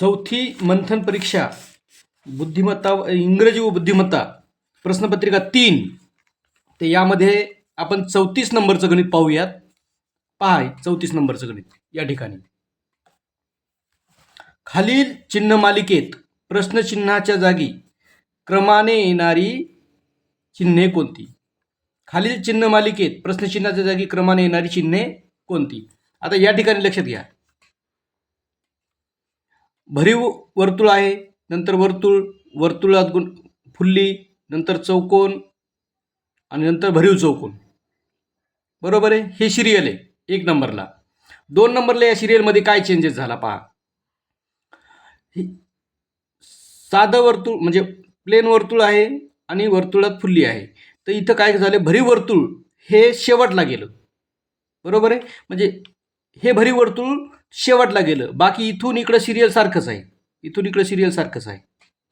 चौथी मंथन परीक्षा बुद्धिमत्ता इंग्रजी व बुद्धिमत्ता प्रश्नपत्रिका तीन. ते यामध्ये आपण चौतीस नंबरचं गणित पाहूयात. पहा चौतीस नंबरचं गणित या ठिकाणी. खालील चिन्ह मालिकेत प्रश्नचिन्हाच्या जागी क्रमाने येणारी चिन्हे कोणती? खालील चिन्ह मालिकेत प्रश्नचिन्हाच्या जागी क्रमाने येणारी चिन्हे कोणती? आता या ठिकाणी लक्षात घ्या. भरीव वर्तुळ आहे नंतर वर्तुळ वर्तुळात गुण फुल्ली नंतर चौकोन आणि नंतर भरीव चौकोन. बरोबर आहे? हे सिरियल आहे एक नंबरला. दोन नंबरला या सिरियलमध्ये काय चेंजेस झाला पहा. हे साधं वर्तुळ म्हणजे प्लेन वर्तुळ आहे आणि वर्तुळात फुल्ली आहे. तर इथं काय झालं? भरीव वर्तुळ हे शेवटला गेलं. बरोबर आहे? म्हणजे हे भरीव वर्तुळ शेवटला गेलं. बाकी इथून इकडं सिरियल सारखंच आहे. इथून इकडं सिरियल सारखंच आहे.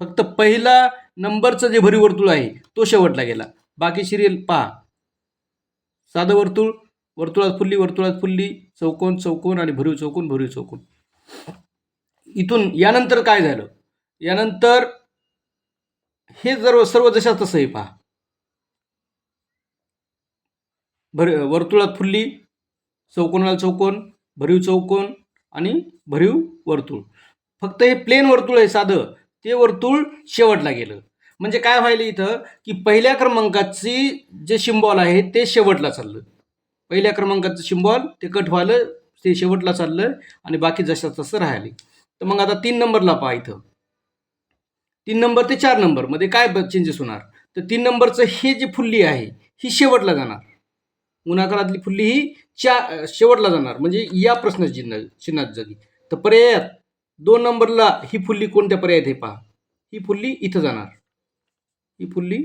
फक्त पहिला नंबरचं जे भरीव वर्तुळ आहे तो शेवटला गेला. बाकी सिरियल पहा. साधं वर्तुळ वर्तुळात फुल्ली वर्तुळात फुल्ली चौकोन चौकोन आणि भरीव चौकोन भरीव चौकोन. इथून यानंतर काय झालं? यानंतर हे जर सर्व जशा तसं आहे पहा. भर वर्तुळात फुल्ली चौकोनाला चौकोन भरीव चौकोन आणि भरीव वर्तुळ. फक्त हे प्लेन वर्तुळ आहे साधं. ते वर्तुळ शेवटला गेलं. म्हणजे काय व्हायलं इथं? की पहिल्या क्रमांकाची जे शिंबॉल आहे ते शेवटला चाललं. पहिल्या क्रमांकाचं शिंबॉल ते कट व्हायलं ते शेवटला चाललं आणि बाकी जसं तसं राहिले. तर मग आता तीन नंबरला पहा इथं. तीन नंबर ते चार नंबरमध्ये काय चेंजेस होणार? तर तीन नंबरचं हे जे फुल्ली आहे ही शेवटला जाणार. गुणाकारातली फुल्ली ही च्या शेवटला जाणार. म्हणजे या प्रश्न चिन्ह चिन्हात जागी. तर पर्यायात दोन नंबरला ही फुल्ली कोणत्या पर्यायात आहे पहा. ही फुल्ली इथं जाणार. ही फुल्ली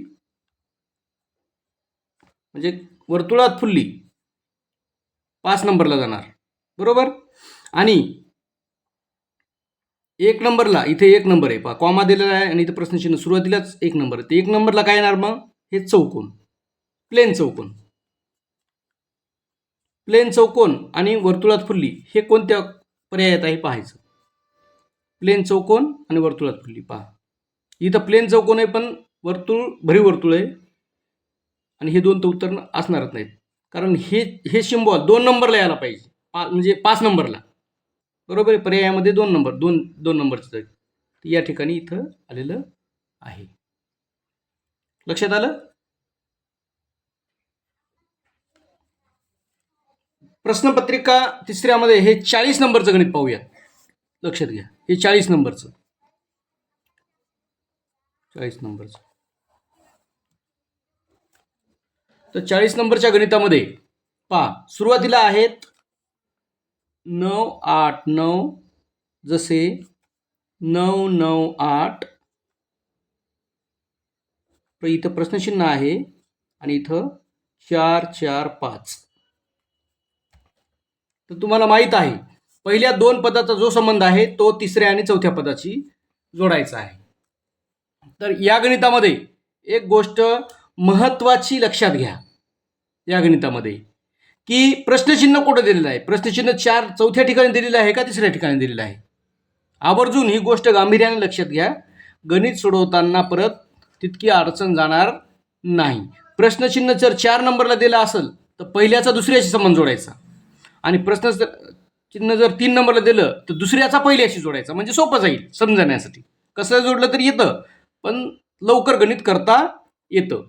म्हणजे वर्तुळात फुल्ली पाच नंबरला जाणार. बरोबर? आणि एक नंबरला इथे एक नंबर आहे. पहा कॉमा दिलेला आहे आणि इथं प्रश्नचिन्ह सुरुवातीलाच एक नंबर आहे. ते एक नंबरला काय येणार मग? हे चौकोन. प्लेन चौकोन. प्लेन चौकोन आणि वर्तुळात फुल्ली हे कोणत्या पर्यायात आहे पाहायचं? प्लेन चौकोन आणि वर्तुळात फुल्ली पहा. इथं प्लेन चौकोन आहे पण वर्तुळ भरीव वर्तुळ आहे. आणि हे दोन तर उत्तर असणारच नाहीत. कारण हे हे शिंबॉल दोन नंबरला यायला पाहिजे. पा म्हणजे पाच नंबरला बरोबर आहे? पर्यायामध्ये दोन नंबर दोन दोन नंबरचं या ठिकाणी इथं आलेलं आहे. लक्षात आलं? प्रश्नपत्रिका तिसऱ्यामध्ये हे चाळीस नंबरचं गणित पाहूया. लक्षात घ्या. हे चाळीस नंबरचं. चाळीस नंबरचं. तर चाळीस नंबरच्या गणितामध्ये पहा सुरुवातीला आहेत नऊ आठ नऊ जसे नऊ नऊ आठ. तर इथं प्रश्नचिन्ह आहे आणि इथं चार चार पाच. तर तुम्हाला माहीत आहे पहिल्या दोन पदाचा जो संबंध आहे तो तिसऱ्या आणि चौथ्या पदाची जोडायचा आहे. तर या गणितामध्ये एक गोष्ट महत्त्वाची लक्षात घ्या या गणितामध्ये. की प्रश्नचिन्ह कुठं दिलेलं आहे? प्रश्नचिन्ह चार चौथ्या ठिकाणी दिलेलं आहे का तिसऱ्या ठिकाणी दिलेलं आहे? आवर्जून ही गोष्ट गांभीर्याने लक्षात घ्या. गणित सोडवताना परत तितकी अडचण जाणार नाही. प्रश्नचिन्ह जर चार नंबरला दिला असेल तर पहिल्याचा दुसऱ्याशी संबंध जोडायचा. आणि प्रश्न चिन्ह जर तीन नंबरला दिलं तर दुसऱ्याचा पहिल्याशी जोडायचा. म्हणजे सोपं जाईल समजण्यासाठी. कसं जोडलं तर येतं पण लवकर गणित करता येतं.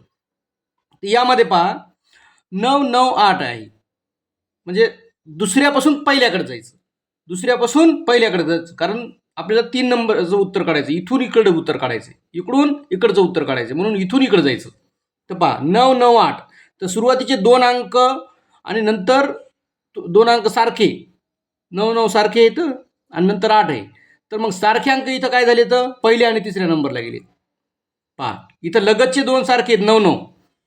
तर यामध्ये पहा नऊ नऊ आठ आहे. म्हणजे दुसऱ्यापासून पहिल्याकडे जायचं. दुसऱ्यापासून पहिल्याकडे जायचं. कारण आपल्याला तीन नंबरचं उत्तर काढायचं. इथून इकडे उत्तर काढायचं. इकडून इकडचं उत्तर काढायचं. म्हणून इथून इकडं जायचं. तर पहा नऊ नऊ आठ. तर सुरुवातीचे दोन अंक आणि नंतर दोन अंक सारखे. नऊ नऊ सारखे आहेत आणि नंतर आठ आहे. तर मग सारखे अंक इथं काय झाले तर पहिल्या आणि तिसऱ्या नंबरला गेले पहा इथं लगतचे दोन सारखे आहेत नऊ नऊ.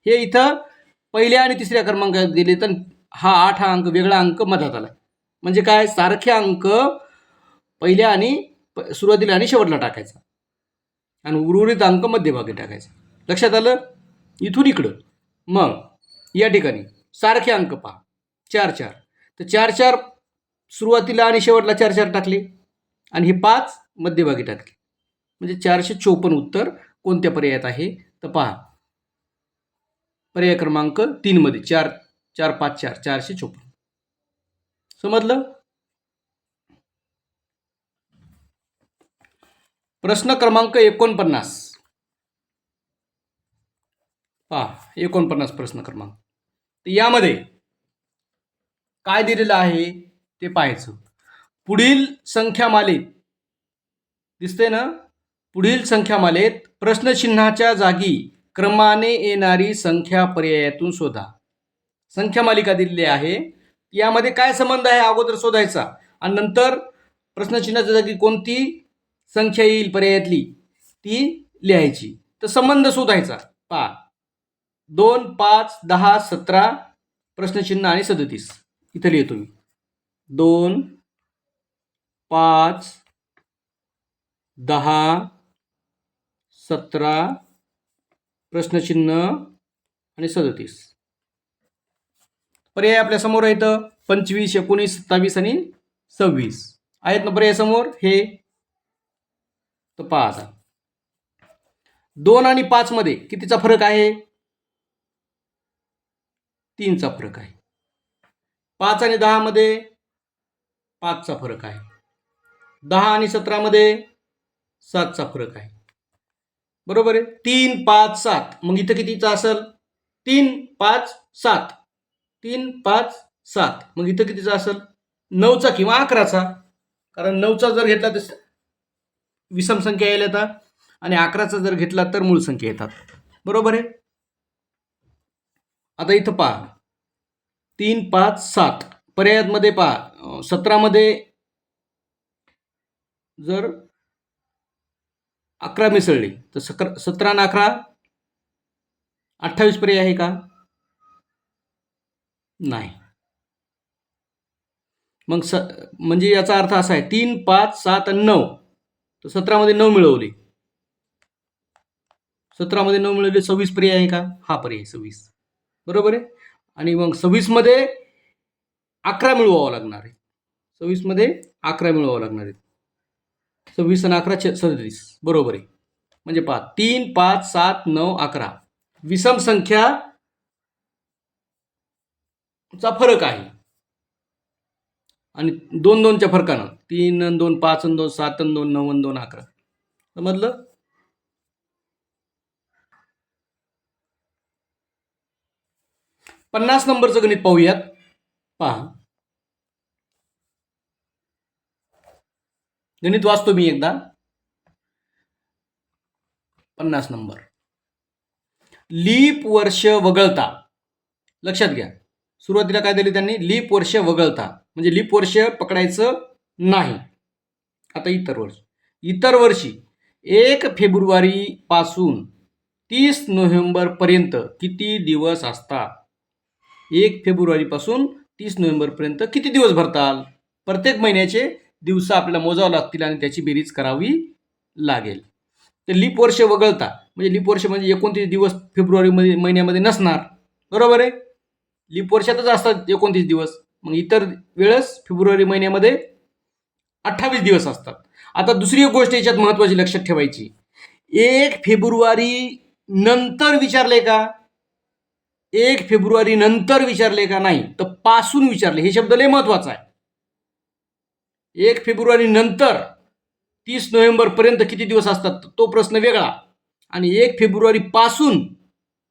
हे इथं पहिल्या आणि तिसऱ्या क्रमांकात गेले तर हा आठ हा अंक वेगळा अंक मधात आला. म्हणजे काय? सारखे अंक पहिल्या आणि प- सुरुवातीला आणि शेवटला टाकायचा. आणि उर्वरित अंक मध्यभागी टाकायचा. लक्षात आलं? इथून इकडं. मग या ठिकाणी सारखे अंक पहा. चार चार. तर चार चार सुरुवातीला आणि शेवटला चार चार टाकले. आणि हे पाच मध्यभागी टाकली. म्हणजे चारशे चोपन्न उत्तर कोणत्या पर्यायात आहे? तर पहा. पर्याय क्रमांक तीनमध्ये चार चार पाच चार चारशे चोपन्न. समजलं? प्रश्न क्रमांक एकोणपन्नास. पहा एकोणपन्नास प्रश्न क्रमांक. तर यामध्ये काय दिलेलं आहे ते पाहायचं. पुढील संख्यामालेत. दिसते ना? पुढील संख्यामालेत प्रश्नचिन्हाच्या जागी क्रमाने येणारी संख्या पर्यायातून शोधा. संख्या मालिका दिलेली आहे. यामध्ये काय संबंध आहे? अगोदर शोधायचा. आणि नंतर प्रश्नचिन्हाच्या जागी कोणती संख्या येईल पर्यायातली? ती लिहायची. तर संबंध शोधायचा. पा दोन पाच दहा सतरा प्रश्नचिन्ह आणि सदतीस. इथं लिहितो मी. दोन पाच दहा सतरा प्रश्नचिन्ह आणि सदतीस. पर्याय आपल्यासमोर आहेत पंचवीस एकोणीस सत्तावीस आणि सव्वीस. आहेत ना पर्याय समोर? हे? तर पहा आता. दोन आणि पाचमध्ये कितीचा फरक आहे? तीनचा फरक आहे. पाच आणि दहामध्ये पाचचा फरक आहे. दहा आणि सतरामध्ये सातचा फरक आहे. बरोबर आहे? तीन पाच सात. मग इथं कितीचा असेल? तीन पाच सात. तीन पाच सात. मग इथं कितीचा असेल? नऊचा किंवा अकराचा. कारण नऊचा जर घेतला तर विषम संख्या यायला येतात आणि अकराचा जर घेतला तर मूळ संख्या येतात. बरोबर आहे? आता इथं पहा. तीन पाच सात. पर्यायामध्ये पहा. सतरामध्ये जर अकरा मिसळली तर सकर सतरा आणि अकरा अठ्ठावीस पर्याय आहे का? नाही. मग स म्हणजे याचा अर्थ असा आहे तीन पाच सात आणि नऊ. तर सतरामध्ये नऊ मिळवली. सतरामध्ये नऊ मिळवले सव्वीस पर्याय आहे का? हा पर्याय सव्वीस. बरोबर आहे? आणि मग सव्वीसमध्ये अकरा मिळवावं लागणार आहे. सव्वीसमध्ये अकरा मिळवावं लागणार आहे सव्वीस आणि अकरा छ सदतीस. बरोबर आहे. म्हणजे पहा तीन पाच सात नऊ अकरा. विषम संख्या चा फरक आहे. आणि दोन दोनच्या फरकानं. तीन दोन पाच दोन सात दोन नऊ दोन अकरा. समजलं? पन्नास नंबरचं गणित पाहूयात. पहा. गणित वाचतो मी एकदा. पन्नास नंबर. लीप वर्ष वगळता. लक्षात घ्या. सुरुवातीला काय दिले त्यांनी? लीप वर्ष वगळता. म्हणजे लीप वर्ष पकडायचं नाही. आता इतर वर्ष. इतर वर्षी एक फेब्रुवारी पासून तीस नोव्हेंबर पर्यंत किती दिवस असतात? एक फेब्रुवारीपासून तीस नोव्हेंबरपर्यंत किती दिवस भरताल? प्रत्येक महिन्याचे दिवस आपल्याला मोजावं लागतील आणि त्याची बेरीज करावी लागेल. तर लीप वर्ष वगळता म्हणजे लीप वर्ष म्हणजे एकोणतीस दिवस फेब्रुवारीमध्ये महिन्यामध्ये नसणार. बरोबर आहे? लीप वर्षातच असतात एकोणतीस दिवस. मग इतर वेळेस फेब्रुवारी महिन्यामध्ये अठ्ठावीस दिवस असतात. आता दुसरी एक गोष्ट याच्यात महत्त्वाची लक्षात ठेवायची. एक फेब्रुवारी नंतर विचारले का? एक फेब्रुवारी नंतर विचारले का नाही तर पासून विचारले. हे शब्द लय महत्त्वाचा आहे. एक फेब्रुवारी नंतर तीस नोव्हेंबर पर्यंत किती दिवस असतात तो प्रश्न वेगळा. आणि एक फेब्रुवारी पासून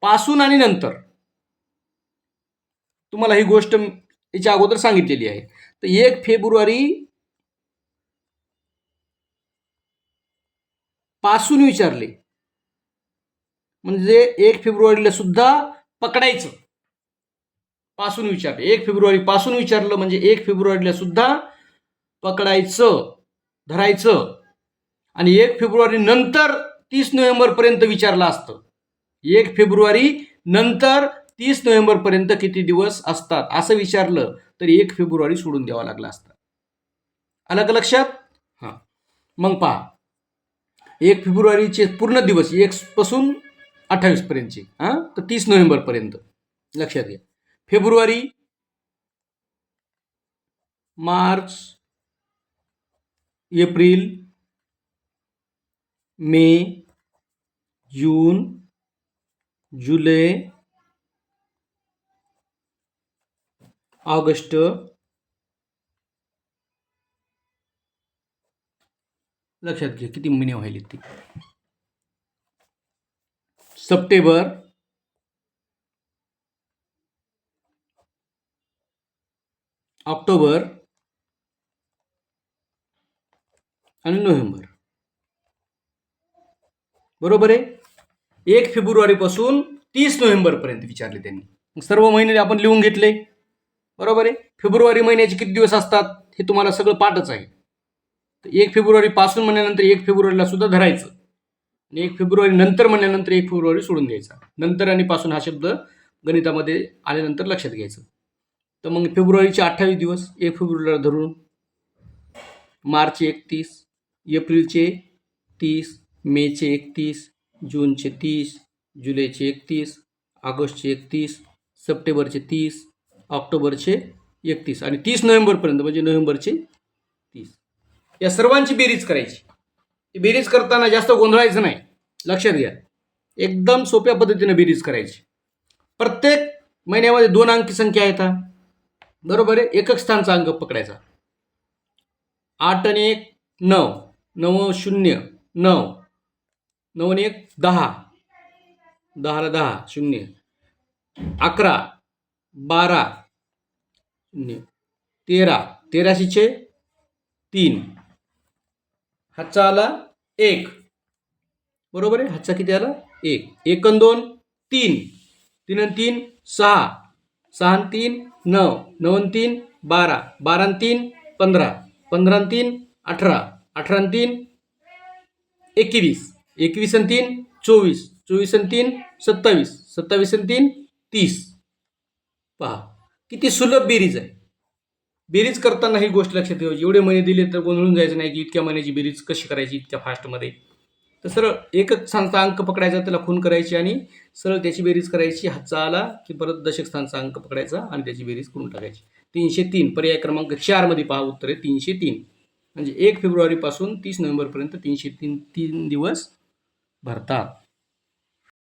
पासून आणि नंतर. तुम्हाला ही गोष्ट याच्या अगोदर सांगितलेली आहे. तर एक फेब्रुवारी पासून विचारले. म्हणजे एक फेब्रुवारीला सुद्धा पकडायचं. पासून विचारलं. एक फेब्रुवारी पासून विचारलं म्हणजे एक फेब्रुवारीला सुद्धा पकडायचं धरायचं. आणि एक फेब्रुवारी नंतर तीस नोव्हेंबरपर्यंत विचारलं असतं. एक फेब्रुवारी नंतर तीस नोव्हेंबरपर्यंत किती दिवस असतात? असं विचारलं तर एक फेब्रुवारी सोडून द्यावा लागला असता. आलं का लक्षात? हां. मग पहा. एक फेब्रुवारीचे पूर्ण दिवस एक पासून अठ्ठावीसपर्यंतची हां? तर तीस नोव्हेंबरपर्यंत लक्षात घ्या. फेब्रुवारी मार्च एप्रिल मे जून जुलै ऑगस्ट लक्षात घ्या किती महिने व्हायले ते. सप्टेंबर. ऑक्टोबर. आणि नोव्हेंबर. बरोबर आहे? एक फेब्रुवारीपासून तीस नोव्हेंबरपर्यंत विचारले त्यांनी. सर्व महिने आपण लिहून घेतले. बरोबर आहे? फेब्रुवारी महिन्याचे किती दिवस असतात? हे तुम्हाला सगळं पाठच आहे. तर एक फेब्रुवारीपासून म्हणल्यानंतर एक फेब्रुवारीला सुद्धा धरायचं. आणि एक फेब्रुवारी नंतर म्हणल्यानंतर एक फेब्रुवारी सोडून द्यायचा. नंतर आणि पासून हा शब्द गणितामध्ये आल्यानंतर लक्षात घ्यायचं. तर मग फेब्रुवारीचे अठ्ठावीस दिवस एक फेब्रुवारीला धरून मार्च एकतीस एप्रिलचे तीस मेचे एकतीस जूनचे तीस जुलैचे एकतीस ऑगस्टचे एकतीस सप्टेंबरचे तीस ऑक्टोबरचे एकतीस आणि तीस नोव्हेंबरपर्यंत म्हणजे नोव्हेंबरचे तीस. या सर्वांची बेरीज करायची. ती बेरीज करताना जास्त गोंधळायचं नाही. लक्षात घ्या. एकदम सोप्या पद्धतीने बेरीज करायची. प्रत्येक महिन्यामध्ये दोन अंकी संख्या येतात बरोबर आहे? एकक स्थानचा अंक पकडायचा. आठ आणि एक नऊ. नऊ शून्य. नऊ. नऊ आणि एक दहा. दहाला दहा शून्य. अकरा. बारा. शून्य. तेरा. तेराशेचे तीन. हातचा आला एक. बरोबर आहे? हातचा किती आला? एक. एक अन दोन तीन. तीन अन तीन सहा. सहा अन तीन नऊ. नऊ अन तीन बारा. बारा तीन पंधरा. पंधरा तीन अठरा. अठरा तीन एकवीस. एकवीस अन तीन चोवीस. चोवीस अन तीन सत्तावीस. सत्तावीस अन तीन तीस. पहा. किती सुलभ बेरीज आहे. बेरीज करताना ही गोष्ट लक्षात ठेवायची. एवढे महिने दिले तर गोंधळून जायचं नाही की इतक्या महिन्याची बेरीज कशी करायची इतक्या फास्टमध्ये. तर सरळ एकच स्थानचा अंक पकडायचा त्याला खून करायची आणि सरळ त्याची बेरीज करायची हातचा आला की परत दशक स्थानचा अंक पकडायचा आणि त्याची बेरीज करून टाकायची. तीनशे तीन पर्याय क्रमांक चारमध्ये पहा उत्तर. आहे तीनशे तीन. म्हणजे एक फेब्रुवारीपासून तीस नोव्हेंबरपर्यंत तीनशे तीन तीन दिवस भरतात.